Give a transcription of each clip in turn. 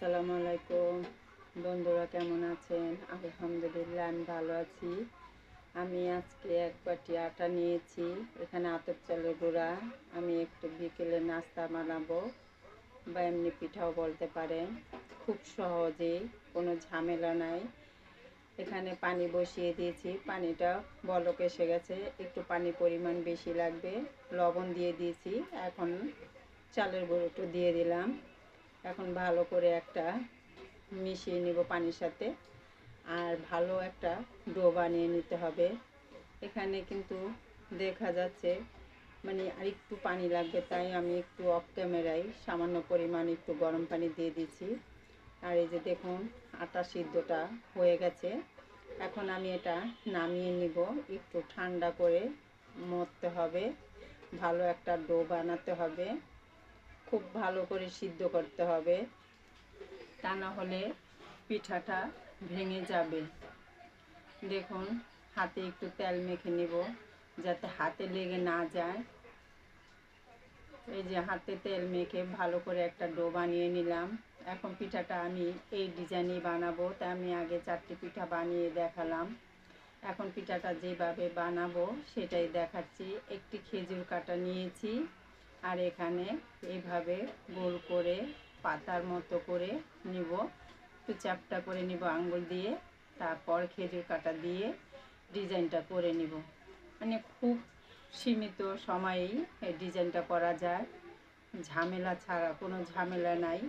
আসসালামু আলাইকুম। বন্ধুরা কেমন আছেন? আলহামদুলিল্লাহ, আমি ভালো আছি। আমি আজকে এক বাটি আটা নিয়েছি। এখানে আতপ চালের গুঁড়া। আমি একটু বিকেলে নাস্তা বানাবো বা এমনি পিঠাও বলতে পারেন। খুব সহজেই, কোনো ঝামেলা নাই। এখানে পানি বসিয়ে দিয়েছি। পানিটা বলক এসে গেছে। একটু পানি পরিমাণ বেশি লাগবে। লবণ দিয়ে দিয়েছি। এখন চালের গুঁড়োটা দিয়ে দিলাম। এখন ভালো করে একটা মিশিয়ে নেব পানির সাথে। আর ভালো একটা ডো বানিয়ে নিতে হবে। এখানে কিন্তু দেখা যাচ্ছে মানে আর একটু পানি লাগবে, তাই আমি একটু অফ ক্যামেরায় সামান্য পরিমাণ একটু গরম পানি দিয়ে দিচ্ছি আর এই যে দেখুন, আটা সিদ্ধটা হয়ে গেছে। এখন আমি এটা নামিয়ে নিব, একটু ঠান্ডা করে মরতে হবে। ভালো একটা ডো বানাতে হবে। খুব ভালো করে সিদ্ধ করতে হবে। তা না হলে পিঠাটা ভেঙে যাবে। দেখুন, হাতে একটু তেল মেখে নিব যাতে হাতে লেগে না যায়। এই যে হাতে তেল মেখে ভালো করে একটা ডো বানিয়ে নিলাম। এখন পিঠাটা আমি এই ডিজাইনই বানাবো। তাই আমি আগে চারটি পিঠা বানিয়ে দেখালাম। এখন পিঠাটা যেভাবে বানাবো সেটাই দেখাচ্ছি। একটি খেজুর কাটা নিয়েছি। আর এখানে এইভাবে গোল করে, পাতার মতো করে নিব। একটু চ্যাপটা করে নিব আঙ্গুল দিয়ে, তারপর খেজুর কাটা দিয়ে ডিজাইনটা করে নিব। মানে খুব সীমিত সময়েই এই ডিজাইনটা করা যায়। ঝামেলা ছাড়া, কোনো ঝামেলা নাই।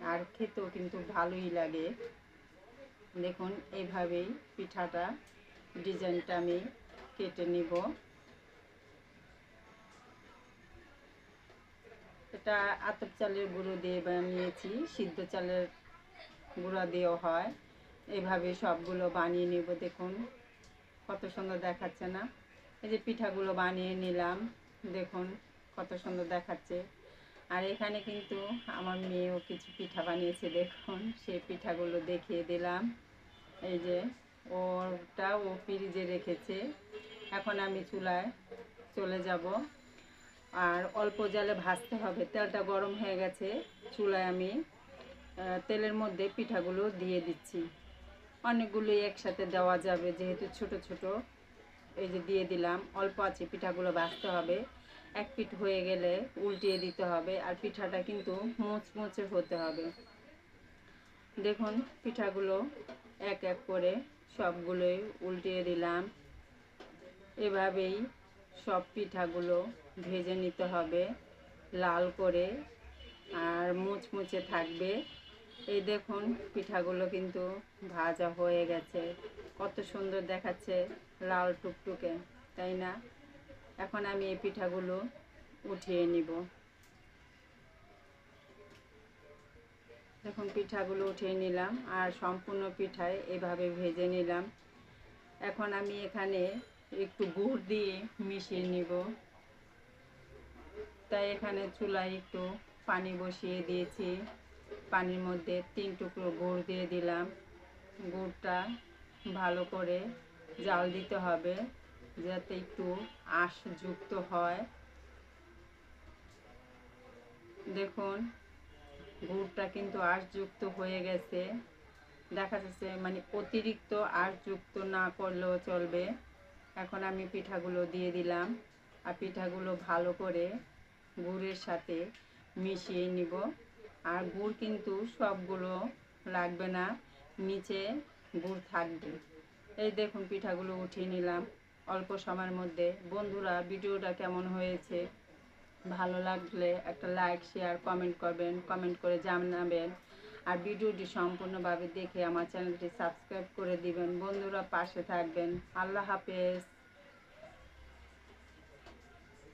আর খেতেও কিন্তু ভালোই লাগে। দেখুন, এইভাবেই পিঠাটা, ডিজাইনটা আমি কেটে নিব। এটা আতপ চালের গুঁড়ো দিয়ে বানিয়েছি, সিদ্ধ চালের গুঁড়া দিয়েও হয়। এভাবে সবগুলো বানিয়ে নেব, দেখুন। কত সুন্দর দেখাচ্ছে না? এই যে পিঠাগুলো বানিয়ে নিলাম, দেখুন কত সুন্দর দেখাচ্ছে। আর এখানে কিন্তু আমার মেয়েও কিছু পিঠা বানিয়েছে, দেখুন। সেই পিঠাগুলো দেখিয়ে দিলাম। এই যে ওটা ও ফ্রিজে রেখেছে। এখন আমি চুলায় চলে যাব। আর অল্প জালে ভাজতে হবে। তেলটা গরম হয়ে গেছে চুলায় আমি তেলের মধ্যে পিঠাগুলো দিয়ে দিচ্ছি। অনেকগুলোই একসাথে দেওয়া যাবে, যেহেতু ছোট ছোট। এই যে দিয়ে দিলাম, অল্প আছে, পিঠাগুলো ভাজতে হবে। এক পিঠ হয়ে গেলে উল্টিয়ে দিতে হবে, আর পিঠাটা কিন্তু মুচমুচে হতে হবে। দেখুন, পিঠাগুলো এক এক করে সবগুলোই উল্টিয়ে দিলাম। এভাবেই সব পিঠাগুলো ভেজে নিতে হবে লাল করে আর মুচমুচে থাকবে। এই দেখুন পিঠাগুলো কিন্তু ভাজা হয়ে গেছে। কত সুন্দর দেখাচ্ছে লাল টুকটুকে, তাই না? এখন আমি এই পিঠাগুলো উঠিয়ে নিব। দেখুন পিঠাগুলো উঠিয়ে নিলাম আর সম্পূর্ণ পিঠায় এভাবে ভেজে নিলাম। এখন আমি এখানে একটু গুড় দিয়ে মিশিয়ে নিব। তাই এখানে চুলায় একটু পানি বসিয়ে দিয়েছি। পানির মধ্যে তিন টুকরো গুড় দিয়ে দিলাম। গুড়টা ভালো করে জাল দিতে হবে যাতে একটু আঁশ যুক্ত হয়। দেখুন, গুড়টা কিন্তু আঁশযুক্ত হয়ে গেছে। দেখা যাচ্ছে মানে অতিরিক্ত আঁশযুক্ত না করলেও চলবে। এখন আমি পিঠাগুলো দিয়ে দিলাম আর পিঠাগুলো ভালো করে গুড়ের সাথে মিশিয়ে নিব। আর গুড় কিন্তু সবগুলো লাগবে না, নিচে গুড় থাকবে। এই দেখুন পিঠাগুলো উঠিয়ে নিলাম অল্প সময়ের মধ্যে। বন্ধুরা, ভিডিওটা কেমন হয়েছে? ভালো লাগলে একটা লাইক শেয়ার কমেন্ট করবেন। কমেন্ট করে জানাবেন। আর ভিডিওটি সম্পূর্ণভাবে দেখে আমার চ্যানেলটি সাবস্ক্রাইব করে দিবেন। বন্ধুরা পাশে থাকবেন। আল্লাহ হাফেজ।